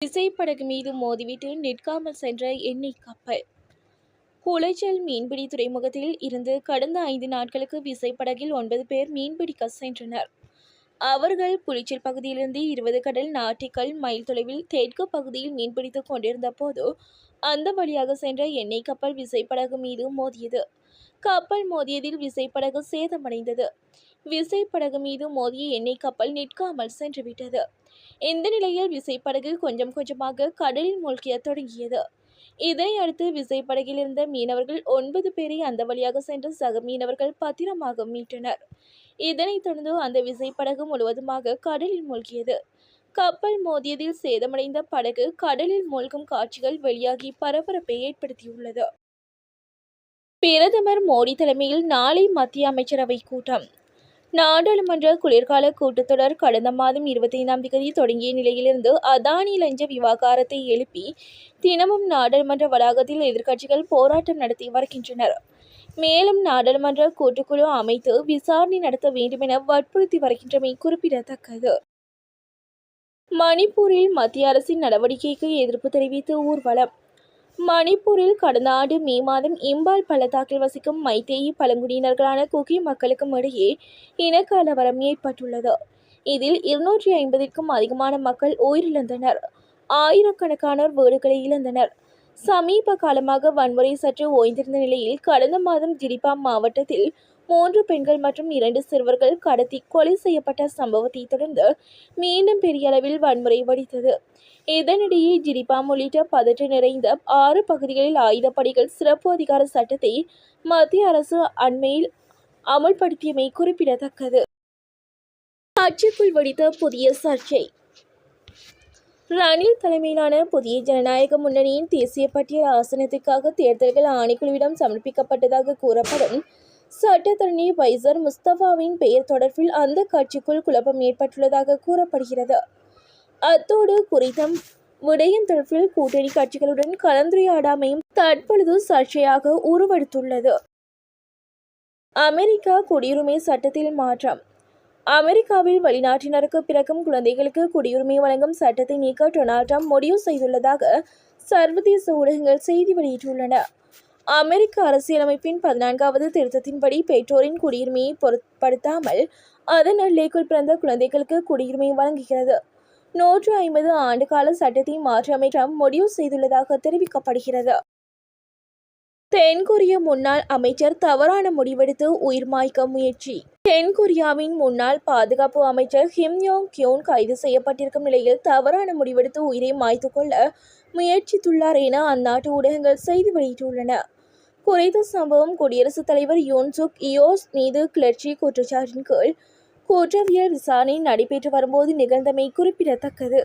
விசைப்படகு மீது மோதிவிட்டு நிற்காமல் சென்ற எண்ணெய் கப்பல். குளைச்சல் மீன்பிடி துறைமுகத்தில் இருந்து கடந்த ஐந்து நாட்களுக்கு விசைப்படகில் ஒன்பது பேர் மீன்பிடிக்க சென்றனர். அவர்கள் புளிச்சல் பகுதியிலிருந்து இருபது கடல் நாட்டிக்கல் மைல் தொலைவில் தெற்கு பகுதியில் மீன்பிடித்துக் கொண்டிருந்த போது அந்த வழியாக சென்ற எண்ணெய் கப்பல் விசைப்படகு மீது மோதியது. கப்பல் மோதியதில் விசைப்படகு சேதமடைந்தது. விசைப்படகு மீது மோதிய எண்ணெய் கப்பல் நிற்காமல் சென்றுவிட்டது. இந்த நிலையில் விசைப்படகு கொஞ்சம் கொஞ்சமாக கடலில் மூழ்கிய தொடங்கியது. இதை அடுத்து விசைப்படகில் இருந்த மீனவர்கள் ஒன்பது பேரை அந்த வழியாக சென்று சக மீனவர்கள் பத்திரமாக மீட்டனர். இதனைத் தொடர்ந்து அந்த விசைப்படகு முழுவதுமாக கடலில் மூழ்கியது. கப்பல் மோதியதில் சேதமடைந்த படகு கடலில் மூழ்கும் காட்சிகள் வெளியாகி பரபரப்பை ஏற்படுத்தியுள்ளது. பிரதமர் மோடி தலைமையில் நாளை மத்திய அமைச்சரவை கூட்டம். நாடாளுமன்ற குளிர்கால கூட்டத்தொடர் கடந்த மாதம் இருபத்தைந்தாம் தேதி தொடங்கிய நிலையிலிருந்து அதானி லஞ்ச விவகாரத்தை எழுப்பி தினமும் நாடாளுமன்ற வளாகத்தில் எதிர்க்கட்சிகள் போராட்டம் நடத்தி வருகின்றனர். மேலும் நாடாளுமன்ற கூட்டுக்குழு அமைத்து விசாரணை நடத்த வேண்டுமென வற்புறுத்தி வருகின்றமை குறிப்பிடத்தக்கது. மணிப்பூரில் மத்திய அரசின் நடவடிக்கைக்கு எதிர்ப்பு தெரிவித்து ஊர்வலம் மணிப்பூரில் கடந்த ஆண்டு மே மாதம் இம்பால் பள்ளத்தாக்கில் வசிக்கும் மைத்தேயி பழங்குடியினர்களான குகி மக்களுக்கும் இடையே இனக்கலவரம் ஏற்பட்டுள்ளது. இதில் இருநூற்றி ஐம்பதிற்கும் அதிகமான மக்கள் உயிரிழந்தனர். ஆயிரக்கணக்கானோர் வீடுகளை இழந்தனர். சமீப காலமாக வன்முறை சற்று ஓய்ந்திருந்த நிலையில் கடந்த மாதம் ஜிரிபாம் மாவட்டத்தில் மூன்று பெண்கள் மற்றும் இரண்டு சிறுவர்கள் கடத்தி கொலை செய்யப்பட்ட சம்பவத்தை தொடர்ந்து மீண்டும் பெரிய அளவில் வன்முறை வடித்தது. இதனிடையே ஜிரிபாம் உள்ளிட்ட பதற்ற நிறைந்த ஆறு பகுதிகளில் ஆயுதப்படைகள் சிறப்பு அதிகார சட்டத்தை மத்திய அரசு அண்மையில் அமுல்படுத்தியமை குறிப்பிடத்தக்கது. கட்சிக்குள் வடித்த புதிய சர்ச்சை ரணில் தலைமையிலான புதிய ஜனநாயக முன்னணியின் தேசிய பட்டியல் ஆசனத்திற்காக தேர்தல்கள் ஆணைக்குழுவிடம் சமர்ப்பிக்கப்பட்டதாக கூறப்படும் சட்டத்தரணி வைசர் முஸ்தபாவின் பெயர் தொடர்பில் அந்த கட்சிக்குள் குழப்பம் ஏற்பட்டுள்ளதாக கூறப்படுகிறது. அத்தோடு குறித்த விடயம் தொடர்பில் கூட்டணி கட்சிகளுடன் கலந்துரையாடாமையும் தற்பொழுது சர்ச்சையாக உருவெடுத்துள்ளது. அமெரிக்கா குடியுரிமை சட்டத்தில் மாற்றம் அமெரிக்காவில் வெளிநாட்டினருக்கு பிறக்கும் குழந்தைகளுக்கு குடியுரிமை வழங்கும் சட்டத்தை நீக்க டொனால்ட் ட்ரம்ப் முடிவு செய்துள்ளதாக சர்வதேச ஊடகங்கள் செய்தி வெளியிட்டுள்ளன. அமெரிக்க அரசியலமைப்பின் பதினான்காவது திருத்தத்தின்படி பெற்றோரின் குடியுரிமையை பொருட்படுத்தாமல் அதன் எல்லைக்குள் பிறந்த குழந்தைகளுக்கு குடியுரிமை வழங்குகிறது. நூற்று ஐம்பது ஆண்டுகால சட்டத்தை மாற்றியமை ட்ரம்ப் முடிவு செய்துள்ளதாக தெரிவிக்கப்படுகிறது. தென்கொரிய முன்னாள் அமைச்சர் தவறான முடிவெடுத்து உயிர் மாய்க்க முயற்சி. தென்கொரியாவின் முன்னாள் பாதுகாப்பு அமைச்சர் ஹிம் யோங் கியோன் கைது செய்யப்பட்டிருக்கும் நிலையில் தவறான முடிவெடுத்து உயிரை மாய்த்து கொள்ள முயற்சித்துள்ளார் என அந்நாட்டு ஊடகங்கள் செய்தி வெளியிட்டுள்ளன. குறித்த சம்பவம் குடியரசுத் தலைவர் யோன்சுக் இயோஸ் மீது கிளர்ச்சி குற்றச்சாட்டின் கீழ் குற்றவியல் விசாரணை நடைபெற்று வரும்போது நிகழ்ந்தமை குறிப்பிடத்தக்கது.